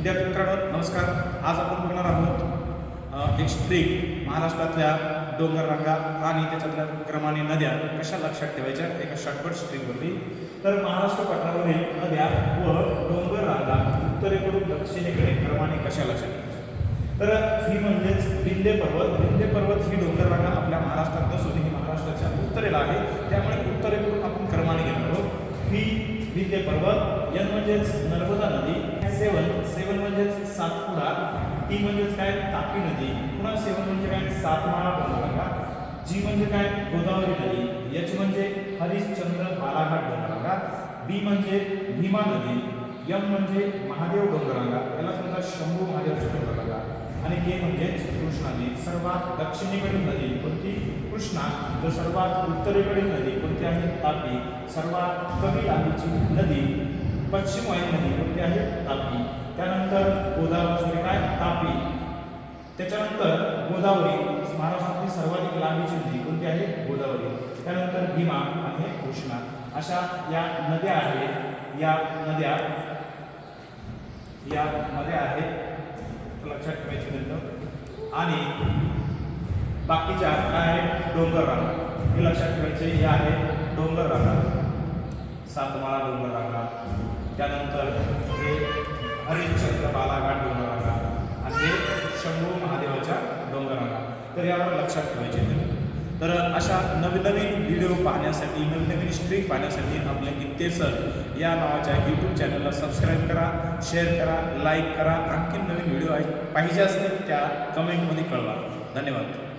विद्यार्थी मित्रांनो नमस्कार. आज आपण बघणार आहोत एक स्ट्रीक महाराष्ट्रातल्या डोंगर रांगा आणि त्याच्यातल्या क्रमाने नद्या कशा लक्षात ठेवायच्या? एका शॉर्टकट स्ट्रीकवरती तर महाराष्ट्र पठारावरील नद्या व डोंगर रांगा उत्तरेकडून दक्षिणेकडे क्रमाने कशा लक्षात ठेवायच्या? तर ही म्हणजेच विंदे पर्वत. विंदे पर्वत ही डोंगर रांगा आपल्या महाराष्ट्रात नसून ही महाराष्ट्राच्या उत्तरेला आहे. त्यामुळे उत्तरेकडून आपण क्रमाने घेणार आहोत. ही विंदे पर्वत यन म्हणजेच नर्मदा नदी सेवन सेवन म्हणजेच सातपुडा टी म्हणजेच काय? तापी नदी. पुन्हा सेवन म्हणजे काय? सातमाळा डोंगररांगा जी म्हणजे काय? गोदावरी नदी. एच म्हणजे हरिश्चंद्र बालाघाट डोंगररांगा बी म्हणजे भीमा नदी. यम म्हणजे महादेव डोंगररांगा याला समजा शंभू महादेवची डोंगररांगा आणि के म्हणजे कृष्णा नदी. सर्वात दक्षिणेकडील नदी कोणती? कृष्णा. तर सर्वात उत्तरेकडील नदी कोणती आहे? तापी. सर्वात कमी लांबीची नदी. पश्चिम वायू नदी कोणती आहे? तापी. त्यानंतर गोदावरी काय? तापी. त्याच्यानंतर गोदावरी महाराष्ट्रातली सर्वाधिक लांबीची नदी कोणती आहे? गोदावरी. त्यानंतर भीमा आणि कृष्णा. अशा या नद्या आहेत. या नद्या या नद्या आहेत. लक्षात ठेवायची नंतर आणि बाकीच्या काय आहेत? डोंगर रांगा हे लक्षात ठेवायचे हे आहे डोंगर रांगा सातमाळा डोंगर रांगा त्यानंतर हे हरिश्चंद्र बालाघाट डोंगरांगा आणि हे शंभू महादेवाच्या डोंगर तर यावर लक्षात ठेवायचे तर अशा नवनवीन व्हिडिओ पाहण्यासाठी नवीन नवीन स्ट्रीक पाहण्यासाठी आपल्या गीते सर या नावाच्या यूट्यूब चॅनलला सबस्क्राईब करा शेअर करा लाईक करा. आणखी नवीन व्हिडिओ पाहिजे असतील त्या कमेंटमध्ये कळवा. धन्यवाद.